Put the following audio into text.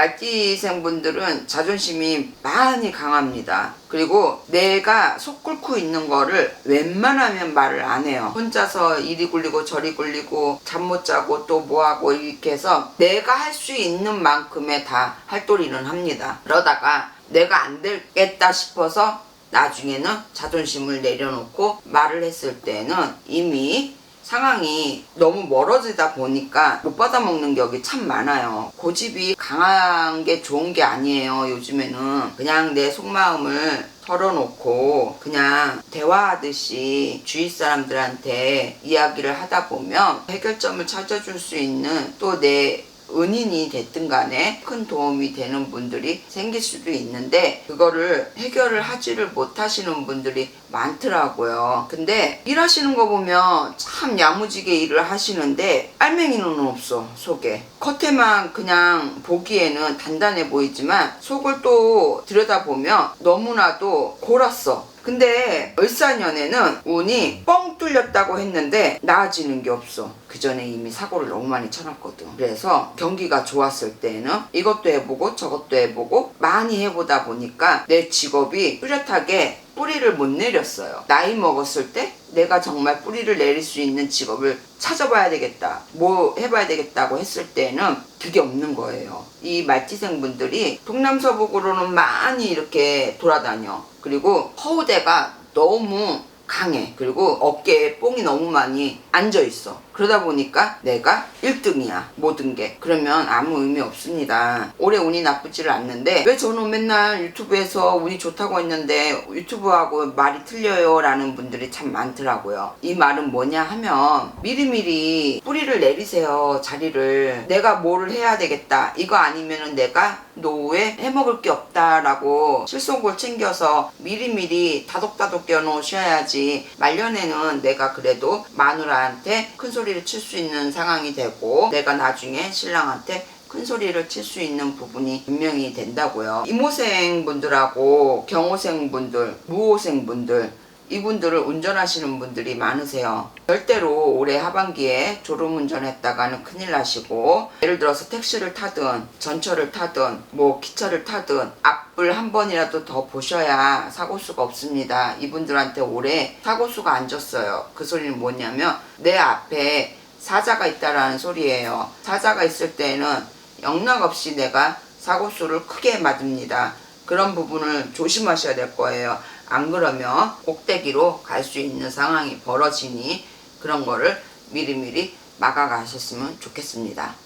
말띠생분들은 자존심이 많이 강합니다. 그리고 내가 속 끓고 있는 거를 웬만하면 말을 안 해요. 혼자서 이리 굴리고 저리 굴리고 잠 못 자고 또 뭐하고 이렇게 해서 내가 할 수 있는 만큼의 다 할도리는 합니다. 그러다가 내가 안 되겠다 싶어서 나중에는 자존심을 내려놓고 말을 했을 때는 이미 상황이 너무 멀어지다 보니까 못 받아먹는 격이 참 많아요. 고집이 강한 게 좋은 게 아니에요. 요즘에는 그냥 내 속마음을 털어놓고 그냥 대화하듯이 주위 사람들한테 이야기를 하다 보면 해결점을 찾아줄 수 있는 또내 은인이 됐든 간에 큰 도움이 되는 분들이 생길 수도 있는데 그거를 해결을 하지를 못하시는 분들이 많더라고요. 근데 일하시는 거 보면 참 야무지게 일을 하시는데 알맹이는 없어 속에. 겉에만 그냥 보기에는 단단해 보이지만 속을 또 들여다보면 너무나도 골았어. 근데 을사년에는 운이 뻥 뚫렸다고 했는데 나아지는 게 없어. 그 전에 이미 사고를 너무 많이 쳐놨거든. 그래서 경기가 좋았을 때는 이것도 해보고 저것도 해보고 많이 해보다 보니까 내 직업이 뚜렷하게 뿌리를 못 내렸어요. 나이 먹었을 때 내가 정말 뿌리를 내릴 수 있는 직업을 찾아봐야 되겠다. 뭐 해봐야 되겠다고 했을 때는 그게 없는 거예요. 이 말지생분들이 동남서북으로는 많이 이렇게 돌아다녀. 그리고 허우대가 너무 강해. 그리고 어깨에 뽕이 너무 많이 앉아 있어. 그러다 보니까 내가 1등이야. 모든 게. 그러면 아무 의미 없습니다. 올해 운이 나쁘지를 않는데 왜 저는 맨날 유튜브에서 운이 좋다고 했는데 유튜브하고 말이 틀려요 라는 분들이 참 많더라고요. 이 말은 뭐냐 하면 미리미리 뿌리를 내리세요. 자리를. 내가 뭐를 해야 되겠다. 이거 아니면은 내가 노후에 해먹을 게 없다라고 실속을 챙겨서 미리미리 다독다독 껴놓으셔 야지 말년에는 내가 그래도 마누라한테 큰 소리를 칠 수 있는 상황이 되고 내가 나중에 신랑한테 큰 소리를 칠 수 있는 부분이 분명히 된다고요. 이모생 분들하고 경호생 분들, 무호생 분들 이분들을 운전하시는 분들이 많으세요. 절대로 올해 하반기에 졸음운전 했다가는 큰일 나시고 예를 들어서 택시를 타든 전철을 타든 뭐 기차를 타든 앞을 한 번이라도 더 보셔야 사고수가 없습니다. 이분들한테 올해 사고수가 안 졌어요. 그 소리는 뭐냐면 내 앞에 사자가 있다라는 소리예요. 사자가 있을 때는 영락없이 내가 사고수를 크게 맞습니다. 그런 부분을 조심하셔야 될 거예요. 안 그러면 꼭대기로 갈 수 있는 상황이 벌어지니 그런 거를 미리미리 막아가셨으면 좋겠습니다.